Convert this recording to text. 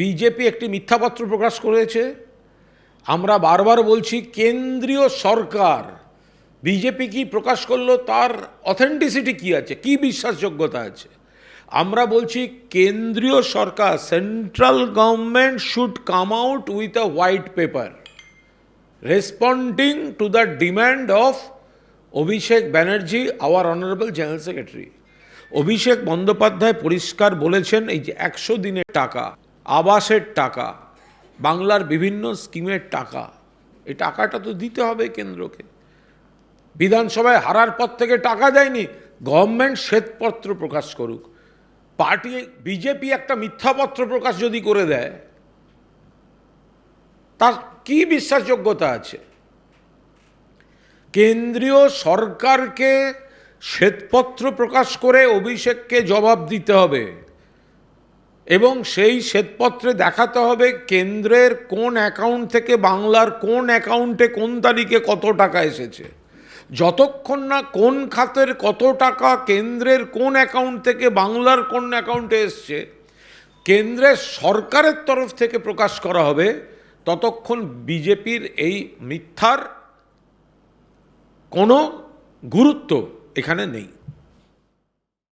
BJP একটি মিথ্যাপত্র প্রকাশ করেছে। আমরা বারবার বলছি, কেন্দ্রীয় সরকার, বিজেপি কি প্রকাশ করল, তার অথেন্টিসিটি কি আছে, কি বিশ্বাসযোগ্যতা আছে? আমরা বলছি, কেন্দ্রীয় সরকার central government should come out with a white paper responding to the demand of Abhishek Banerjee our honourable general secretary Abhishek Bandyopadhyay পরিষ্কার বলেছেন, এই যে একশো দিনের টাকা আবাসের টাকা, বাংলার বিভিন্ন স্কিমের টাকা, এই টাকাটা তো দিতে হবে কেন্দ্রকে। বিধানসভায় হারার পর থেকে টাকা দেয়নি, গভর্নমেন্ট শ্বেতপত্র প্রকাশ করুক। পার্টি, বিজেপি একটা মিথ্যাপত্র প্রকাশ যদি করে দেয়, তার কি বিশ্বাসযোগ্যতা আছে? কেন্দ্রীয় সরকারকে শ্বেতপত্র প্রকাশ করে অভিষেককে জবাব দিতে হবে। এবং সেই শ্বেতপত্রে দেখাতে হবে কেন্দ্রের কোন অ্যাকাউন্ট থেকে বাংলার কোন অ্যাকাউন্টে কোন তারিখে কত টাকা এসেছে। যতক্ষণ না কোন খাতের কত টাকা কেন্দ্রের কোন অ্যাকাউন্ট থেকে বাংলার কোন অ্যাকাউন্টে এসছে কেন্দ্রের সরকারের তরফ থেকে প্রকাশ করা হবে, ততক্ষণ বিজেপির এই মিথ্যার কোনো গুরুত্ব এখানে নেই।